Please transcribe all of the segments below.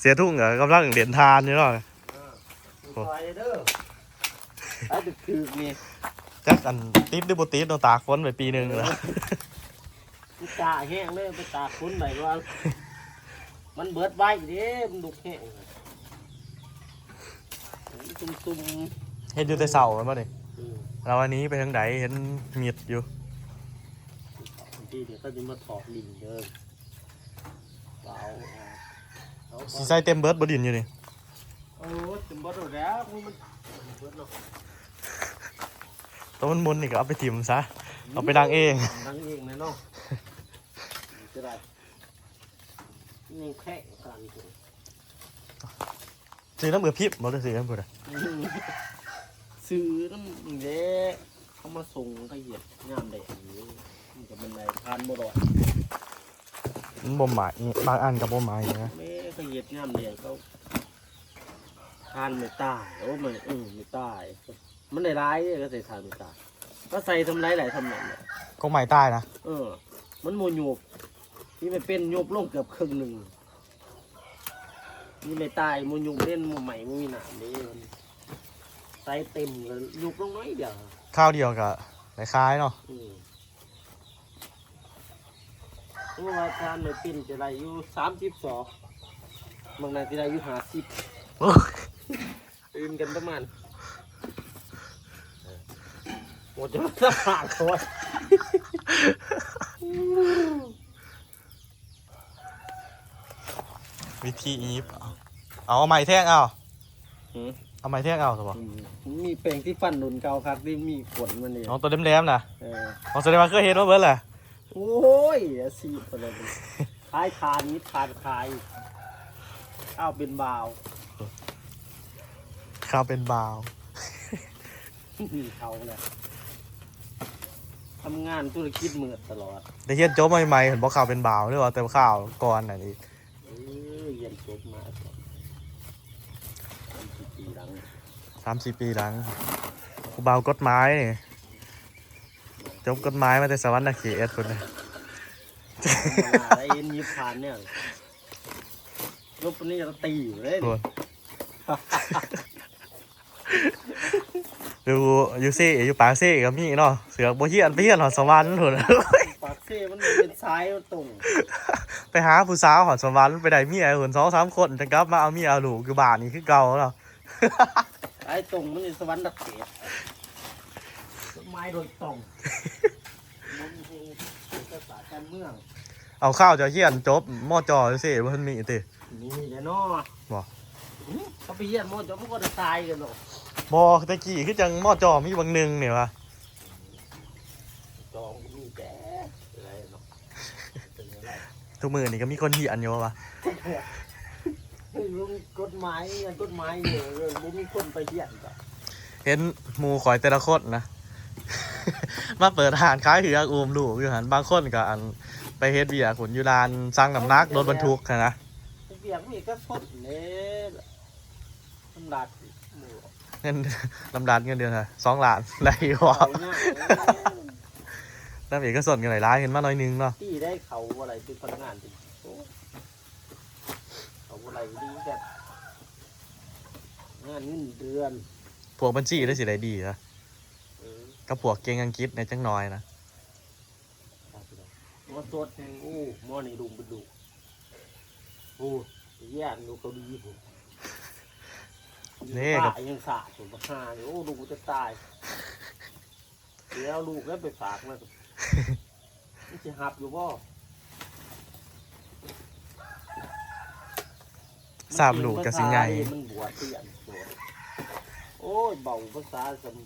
เสียทุ่งเหรอกำลังเด่นทานอยู่เนาะซอยเด้อไอ้ดึกคือนี่จักอันติดหรือบ่ติดเนาะตากฝนไปปีหนึงแล้วกูตาแห้งเลยไปตากคุณไหนว่ามันเบิดไว้เด้มันดุกแห้งซุ่มซุ่มเห็นอยู่แต่เสามันบ่นี่ๆอืมเราอันนี้ไปทางใดเห็นมีดอยู่บางทีเดี๋ยวก็จะมาถอดลิงเด้อเปล่าเอา สิใส่เต็มเบิดบ่ดินอยู่นี่โอ้จมบดแล้วมันเบิดเนาะตัวมันมุนนี่ก็เอาไปทิ่มซะ เอาไปดังเองดังเองเลยเนาะจะได้นี่แค่กันซื้อน้ำเบือพิบบ่ได้ซื้อน้ำเบือซื้อน้ำเด้เขามาส่งละเอียดงามแดดนี้มันก็เป็นไรทานบ่ดอยมันบ่หมายบางอันก็บ่หมายนะแม่ ละเอียดงามแดดเขาทานไม่ตายโอ้ไมันเออไม่ตาย มันได้ร้ายเนี่ยก็ใส่ทานไม่ตายก็ใส่ทำไรหลายทำนั่นเนี่ยก็หมายใต้นะเออ มันโมโยบนี่ไม่เป็นโยบลงเกือบครึ่งหนึ่งนี่ไม่ตายโมโยบเล่นโมใหม่โมมีหนามนี่มันใส่เต็มเลยยุบลงน้อยเดียวข้าวเดียวก็คล้ายๆเนาะอืมเพราะว่าทานไม่เป็นจะได้อยู่สามสิบสอง บางนาจะได้อยู่ห้าสิบโอ้ยตื่นกันประมาณโอ้จะมาสมัครเขาไว้วิธีอีฟเอาเอาไม้แท่งเอาหืมเอาไม้แท่งเอาสิบ่อืมมีแปลงที่ฟันหนุนเก่าครับที่มีขนมันนี่เอาตัวแหลมๆนะเออเอาแสดงว่าเคยเห็นว่าเบิดแหละโอ้ยอาชีพอะไรเป็นคล้ายคานนี้คานคาย ข้าวเป็นบาวข้าวเป็นบาวเขาเลยทำงานธุรกิจมืดตลอดได้เห็นโจ๊กใหม่ๆเห็นบอกข้าวเป็นบาวหรือว่าแต่ข้าวก่อนน่ะนี่เออเรียนจบมาก่อนทำกี่ปีหลังสามสี่ปีหลังกูบาวกฎหมายนี่จบกฎหมายมาแต่สวรรค์นาเขตคนเลยมาได้เอ็นยิบผ่านเนี่ย ลบนี่จะตีอยู่เลยโดนอยู่อยู่ซี่อยู่ปากซี่ก็มีเนาะเสือกบ่เฮียนไปเฮียนหอดสวรรค์โถนปากเซ่มันเป็นซ้ายมันตรงไปหาผู้สาวหอดสวรรค์ไปได้เมียคนสองสามคนจะกลับมาเอาเมียเอาลูกอยู่บ้านนี่คือเก่าแล้วซ้ายตรงมันเป็นสวรรค์ดักเกตต้นไม้โดยตรงมันเป็นภาษาการเมืองเอาข้าวจะเฮียนจบมอจอซี่บ่ทันมีติ นี่แหละเนาะบ่อื้อเขาไปเยี่ยมหมดจะพวกก็จะตายกันเนาะบ่ตะกี้คือจังมอจอมีบางหนึงเนี่ยวะจองมีแต่อะไรเนาะเป็นอะไรทุกมื้อนี่ก็มีคนเฮียนอยู่วะเฮ้ยลุงกฎหมายอันกฎหมายเนี่ยเรื่องบ่มีคนไปเยี่ยมจ้ะเห็นหมู่ข่อยแต่ละคนนะ มาเปิดร้านขายเหือกอูมลูกอยู่หันบางคนก็อันไปเฮ็ดเบียร์ขุนอยู่ร้านสร้างน้ำหนักรถบรรทุกหั้นนะ เบียงมีก็พดเนี่ยตำรัดหมู่เงินลำดันเงินเดือนค่ะสองล้านได้อยู่วะเขาง่ายน้ำเอกก็สนกันหลายร้านเห็นมาหน่อยนึงเนาะที่ได้เขาอะไรเป็นพนักงานดิโอ้เขาอะไรดีกันงานเงินเดือนพวกบัญชีได้สิได้ดีนะเออกับพวกเก่งอังกฤษในจังน้อยนะครับพี่น้องมาตรวจหนึ่งโอ้หมอนี่ดุงเป็นดุ โอ้แย่ดูเขาดีผมนี่กักับบยังสาดผมมาหาเนี่ยโอ้ลูกกูจะตายเดี๋ยวเอาลูกแล้วไปฝากมานี่จะหับอยู่บ่สามลูกกับสิงไงมันบวชเตียนบวชโอ้ยเบาภาษาสม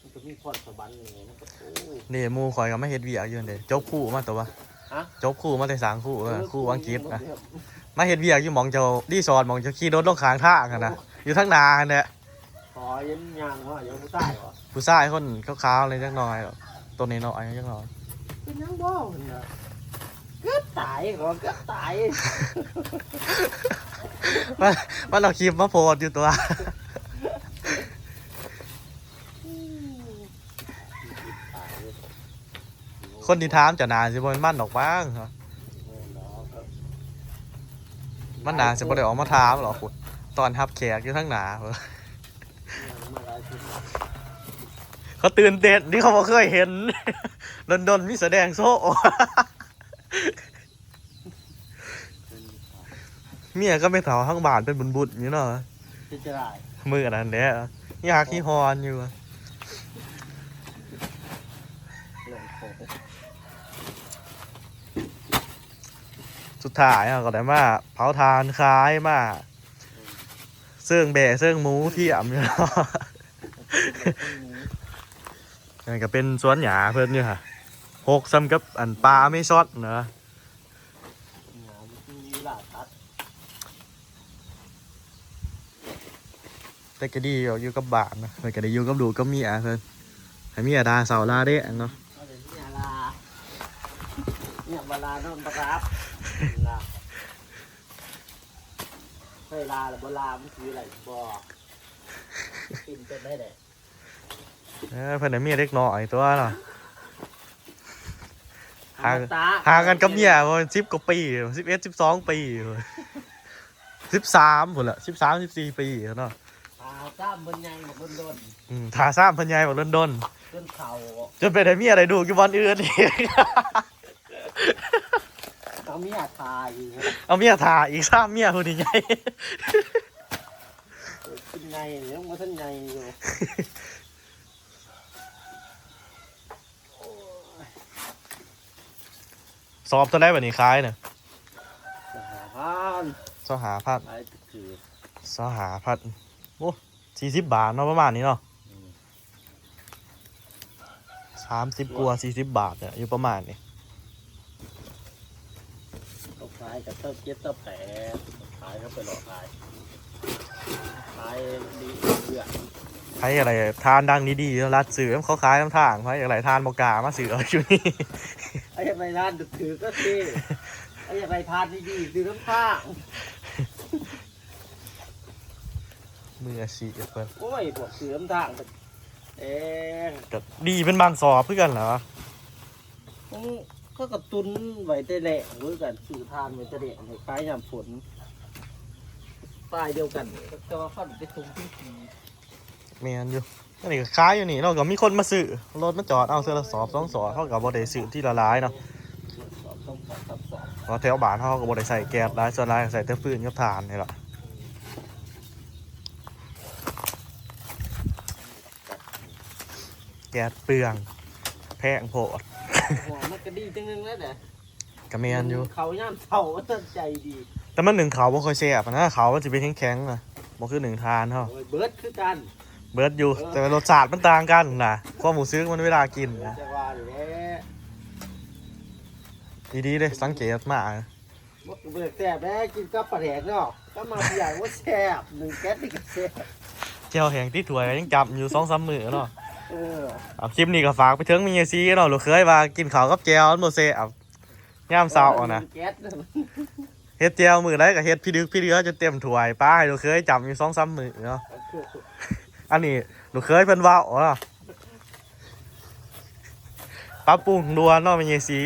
มันก็มีพรสวรรค์นี่มันก็โอ้นี่หมู่ข่อยก็ไม่เฮ็ดเบียร์อยู่เด้จบคู่มาตัววะ ฮะ จบคู่มาแต่สางคู่เออคู่อังกฤษนะมาเฮ็ดเบียร์อยู่หมองเจ้ารีสอร์ทหมองเจ้าขี่รถลงข้างทางกันนะอยู่ทั้งนาหั่นแหละขอเย็นยางว่าอย่าผู้ใต้เหรอผู้ชายคนขาวๆเลยจังน้อยตัวนี้น้อยจังน้อยเป็นยังบ่มันน่ะเกือบตายขอเกือบตาย มันมันเอาคลิปมาโพสต์อยู่ตัว คนที่ถามจะนานสิบ่แม่นมันดอกบ้างมันนาจะบ่ได้ออกมาถามหรอกคุณตอนทับแขกอยู่ทั้งหนาเว้ยมาหลายชุดเขาตื่นเต้นที่เขาบ่เคยเห็นดนดนๆมีแสดงโซ่เมียก็ไม่เถาทั้งบ้านเป็นบุญบุญอยู่เนาะที่จะได้มืออันนั้นแหละอยากขี้ฮอนอยู่อะ เรื่องของ สุดท้ายอะก็ได้มาเผาทานคล้ายมาเสื่องแบะเสื่องหมูเที่อ่ำอยู่เนาะนั่นก็เป็นสวนหยาเพิ่นอยู่ค่ะหกซ้ำกับอันปลาไม่ซอดเนาะแต่ก็ดีอยู่อยู่กับบ้านนะเพิ่ก็ได้อยู่กับดูกกับเมียเพิ่นให้เมียดาเสาลาเด้เนาะเนี่ยลาเนี่ยเวลานอนประรับ ลาเฮ้ยลาหรือเวลามันคืออะไรบอกกินเป็นได้เลยเออเพิ่นให้เมียเล็กน้อยตัวเนาะหาตาห่างกันกับเมียมันสิบกว่าปีสิบเอ็ดสิบสองปีสิบสามพุ่นละสิบสามสิบสี่ปีเนาะตาจ้ามบนใหญ่หมดบนโดนอืมทาซ้ำเพันยายบอกดนดนจนเข่าๆจนไปได้เมียอะไรดูกี่วันอื่นอีก เอาเมียทายอยู่เอาเมียทาอีกซ้ำเมียคนนี้ไงเป็นไงเนี่ยมันท่านไงอยู่สอบตัวแรกแบบนี้คล้ายเนี่ยสหพันธ์สอหาพัดไอ้คือสอหาพัดโอ้สี่สิบบาทเนาะประมาณนี้เนาะสามสิบกว่าสี่สิบบาทเนี่ยอยู่ประมาณนี้ เขาขาย กับเต้าเจ็ดเต้าแปดขายเขาไปหลอกขายขายดีเบื่อใครอะไรทานดังดีๆรัดสื่อเขาขายน้ำทางใครอะไรทานบอกล้ามาสื่อเอาอยู่นี่ไอ้ยังไงร้านดึกถือก็เท่ไอ้ยังไงทานดีๆซื้อน้ำข้างมืออาชีพเพิ่นโอ้ยพวกซื้อน้ำข้างเอ๊ะก็ดีเป็นบางสอบเพื่อนเหรอ ก็กระตุนไว้แต่แหละหรือกันซื้อทานไว้แต่แหละในขายยามฝนป้ายเดียวกันแต่ว่าเขาไปส่งที่ทีเมียนอยู่นี่ก็ขายอยู่นี่เราก็มีคนมาซื้อรถมาจอดเอาเสื้อละสอบสองสอบเขากับบอดซื้อที่ละลายเนาะสอบต้องสอบทับสอบเพราะแถวบ้านเขากับบอดใส่แก๊สร้ายส่วนร้ายใส่แต่ฟืนกับถ่านนี่แหละแก๊สเปลือง แพงโพด หัวมันก็ดีจังนึงแล้วแหละก็เมียนอยู่ เขาย่ามเท่าก็ตั้งใจดีแต่มันหนึ่งเขาบ่ค่อยแซ่บอะนะเขามันจะเป็นแข็งๆนะบ่คือหนึ่งทานเท่าโอ้ยเบิร์ดคือกันเบิร์ดอยู่ แต่ว่ารสชาติมันต่างกันนะความหมูซื้อมันเวลากินนะจะว่าอยู่แล้วดีๆเลยสังเกตมากมดเบิร์ดแซ่บแม่กินกับปลาแดกเนาะก็มาใหญ่ว่าแซ่บหนึ่งแก๊สนี่ก็แซ่บเจียวแห้งที่ถวยยังจับอยู่สองสามมือเนาะ เออเอาคลิปนี้ก็ฝากไปถึงมีเยซีเนาะลูกเคยว่ากินข้าวกับแจวมันบ่เซ่เอาย่ามเช้าอะนะหงแก๊สเจียเฮ็ดแจวมือได้ก็เฮ็ดพี่ดึกพี่เดือจนเต็มถ้วยป้าให้ลูกเคยจับอยู่สองสามมือเนาะอันนี้ลูกเคยเพิ่นเว้าเนาะปรับปรุงด่วนเนาะมีเยซี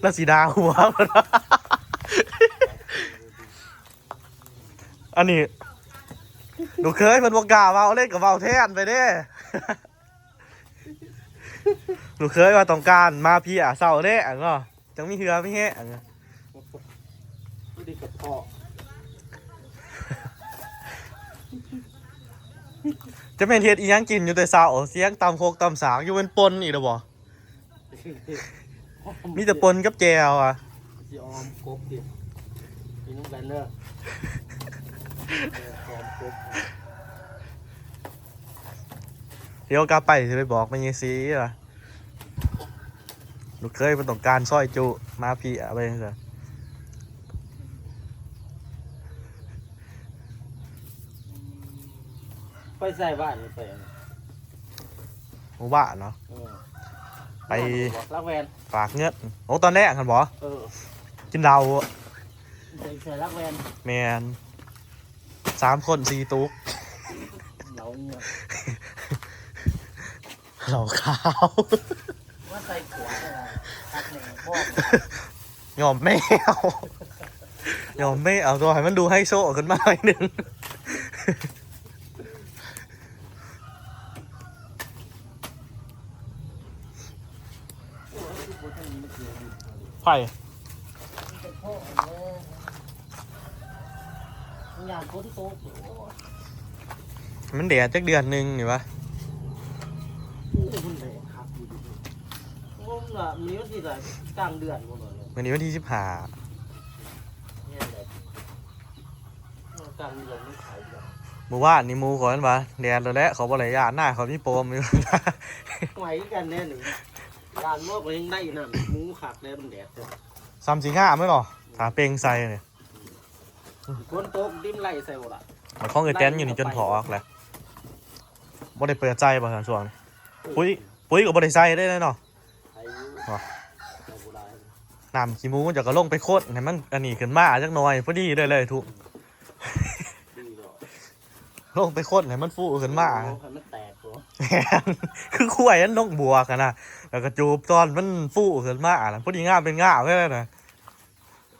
แล้วสีดาหัวมันวอันนี้ ลูเคยเพิ่นบ่กล้าเว้าเล่นกับเว้าแทนไปเด้ลูเคยว่าต้องการมาพี่อะเศร้าเด้อันเนาะจังมีเหือไม่แห้อันเนาะดีกับพ่อจะเป็นเฮ็ดอีหยังกินอยู่แต่เศร้าเสียงตำโคกตำสางอยู่เป็นปนอีกแล้วบ่มีแต่ปนกับแจวอะสิออมกบดิมีน้องแบนเนอร์ เออออมกบเดี๋ยวกลับไปจะไปบอกมันยังซีล่ะลูกเคยเป็นต้องการซอยจุ มาพี่อะไปเถอะไปใส่บ้านนี่ไปอันหมู่บ้านเนาะเออไปบอกรักแวนฝากเงินโอ้ตอนแรกกันบ่เออกินเหล้าใส่ใส่รักแวนแมน สามคนสี่ตุ๊กเหลาเงือกเหล้าขาวว่าใส่ขวดอะไรคักแหน่บอกยอมไม่เอายอมไม่เอาตัวให้มันดูให้โซ่ขึ้นมาหน่อยหนึ่งไผ่ เป็นพ่อเลย งานคนโตกอยู่มันแดดจักเดือนหนึ่งนี่วะโอ้มันแดงครับอยู่ดีๆผมละมีวันที่ไหนกลางเดือนหมดเลยวันนี้วันที่สิบห้าเนี่ยแหละกลางเดือนไม่ขายเลยเมื่อวานนี่หมูขอนมาแดดแล้วแหละเขาบอกเลยยานหน้าเขามีโปมอยู่ ไหวกันแน่หนึ่งการมอบก็ยังได้อยู่นั่นหมูขักแล้วมันแดดเลยซัมซิงห้าไม่หรอถาเปงใส่เนี่ย คนโต๊ะดิ้มไล่ใส่หมดละมันข้องเอเตนอยู่นี่จนถอออกแหละบ่ได้เปิดใจบ่ทันช่วงนี้ปุ้ยปุ้ยก็บ่ได้ใส่ได้เลยเนาะอายุว่ะใส่โบราณน้ำขี้หมูจะก็ลงไปโคตรให้มันอันนี้ขึ้นมาจักหน่อยพอดีได้เลยทุกดีหรอกลงไปโคตรให้มันฟูขึ้นมาโอ้ให้มันแตกตัวคือขั้วยันนกบัวกันนะแล้วก็จูบตอนมันฟูขึ้นมาแล้วพอดีงามเป็นงามแค่นั้นนะ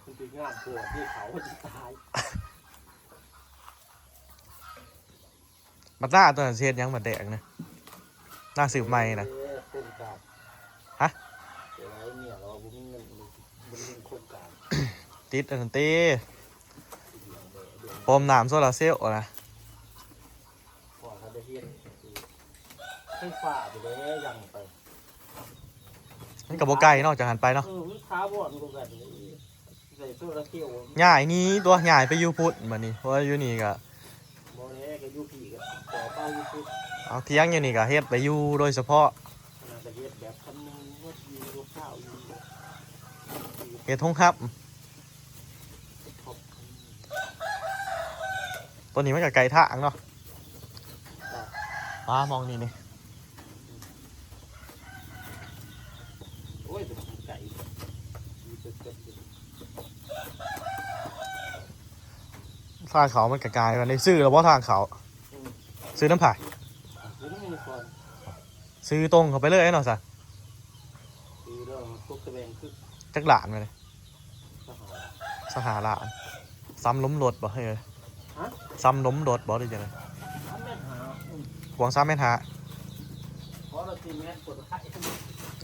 มันเป็นงานปวดที่เขาจะตาย มาหน้าตัวนั้นเสียดยังมาแดงนะหน้าสืบใหม่นะเอ้ยโครงการฮะเดี๋ยวไว้เนี่ยเราบุ้งเงินบุ้งเงินโครงการติดอันนั้นเต้เดือนเดือนเดือนปมน้ำโซลาร์เซลล์นะก่อนเขาจะเฮียนให้ฝ่าไปเลยยังไปมันกับโบไก่นอกจากหันไปเนาะเออมันท้าบอดกูแบบนี้ใส่ตัวละเที่ยวใหญ่นี้ตัวใหญ่ไปอยูพุทธเหมือนนี่เพราะว่าอยู่นี่ก็โมเน่กับยูพีกับต่อ เอาเที่ยงอยู่นี่ก็เฮ็ดไปอยู่โดยเฉพาะเฮ็ดแบบคำนึงว่ายูรูข้าวยูเฮ็ดทงครับตัวนี้มันกับไก่ทางเนาะมามองนี่นี่โอ้ยเป็นไก่ทางเขามันกระกายกันในซื้อแล้วว่าทางเขา ซื้อน้ำผ่ายคือนี่มีคนซื้อตรงเขาไปเลยไอ้หน่อยสัคือเรื่องพวกตะเบงคือจักหลานไปเลยทหารสหาหลานซ้ำล้มรถบ่เฮ้ยฮะซ้ำล้มรถบ่ได้ยังไงทำแม่หาหวงซ้ำแม่นหาเพราะเราตีแม่ปวดไข้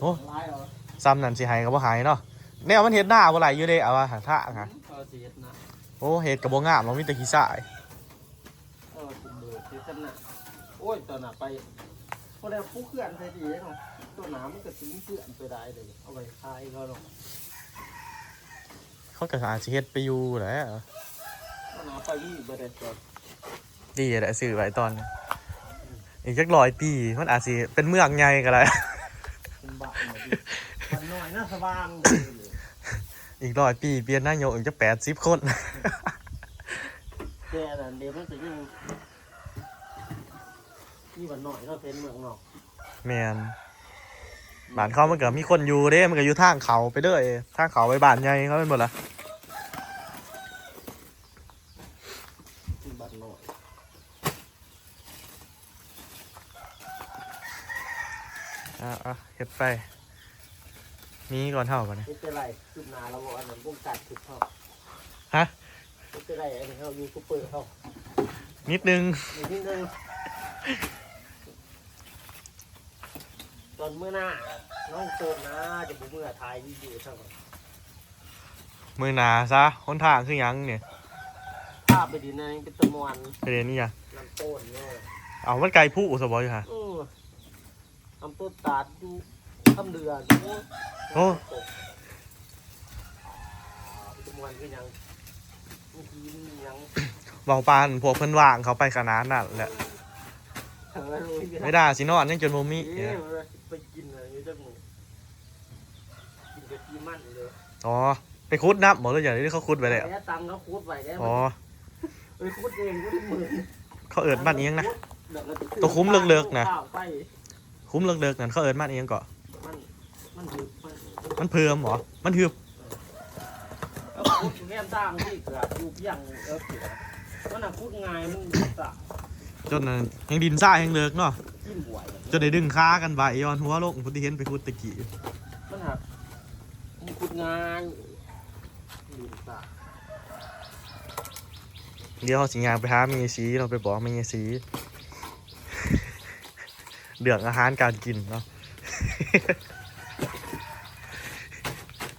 โอ้ร้ายเหรอซ้ำนั่นสิหายก็บ่หายเนาะแนวมันเฮ็ดหน้าบ่ไหลอยู่เด้เอาว่าหาท่าฮะเออเสียดนะโอ้เฮ็ดก็บ่งามมันมีแต่ขี้สาย เบิดเสียดนะโอ้ยตอนน่ะไปพอแล้วผู้เขื่อนใส่ดีเนาะตัวหนามันก็ทิ้งเขื่อนไปได้เลย เอาไปคายเขาเนาะเขาก็อาจสิเฮ็ดไปอยู่แหละตัวหนาไปนี่ไปได้ก่อนดีแหละซื้อไว้ตอนนี้อีกจักร้อยปี มันอาจสิเป็นเมืองใหญ่ก็ได้เป็นบ้าหมดดิมันน้อยน่าสว่างอีกร้อยปีเปลี่ยนนายกอีกจะ80คนแต่นั่นเดี๋ยวมันจะยิ่ง นี่มันน้อยเนาะเป็นเมืองนอกแม่นบ้านเขามันก็มีคนอยู่เด้ มันก็อยู่ทางเขาไปเด้อยทางเขาไปบ้านใหญ่เขาเป็นหมดละที่บ้านน้อยอะอะเฮ็ดไปมีก่อนเท่ากันนะไม่เป็นไรขึ้นนาแล้วบอกอันนั้นพวกกัดคือเขาฮะไม่เป็นไรอันนี้เขายูทูบเบอร์เขานิดนึงอีกนิดนึง ตอนเมื่อหน้า น้องโซนนะ จะบุกเมื่อถ่ายวิดีโอทั้งหมดมือหนาซะคนทางคือหยังเนี่ยภาพไปดีนะเป็นตัวมวนประเด็นนี้อะลำต้นเนี่ยเอามันไกลผู้สบอยอยู่ฮะ เออลำต้นตาดอยู่ทำเดือนโอ้ยโอ้ เป็นตัวมวนคือหยังเมื่อกี้มันยัง เบาปานพวกเพิ่นว่างเขาไปขนาดนั้นแหละเออรู้อยู่ ไม่ได้สินอนยังจนโมมิเอ๊ะไปกินอะไรอยู่จังหมูกินกะทิมันเลยอ๋อไปคุดน้ำหมดเลยอย่างที่เขาคุดไปแล้วแล้ตังค์เขาคูดไว้แล้วอ๋อเอ้ยคูดเองคูดหมื่นเขาเอิดบ้านเอียงนะเดี๋ยเราจะซื้อตัวคุ้มเลิกๆนะข้าวไปคุ้มเลิกๆนั่นเขาเอิดบ้านเอียงเกาะมันมันถือมันมันเพิ่มเหรอมันถือแล้วคูดแง่มต่างที่เกือบอยู่เพียงเออเกือบมันน่ะคูดง่ายมึงสะ จนยังดินซ่าแห่งเลิกเนาะจิ้นได้ดึงค้ากันไปย้อนหัวโลกพุทธิเห็นไปคุดตะกี้มันหักมันขุดงานดินซ่าเดี๋ยวสิงยางไปหาเมียสีเราไปบอกเมียสีเดือดอาหารการกินเนาะ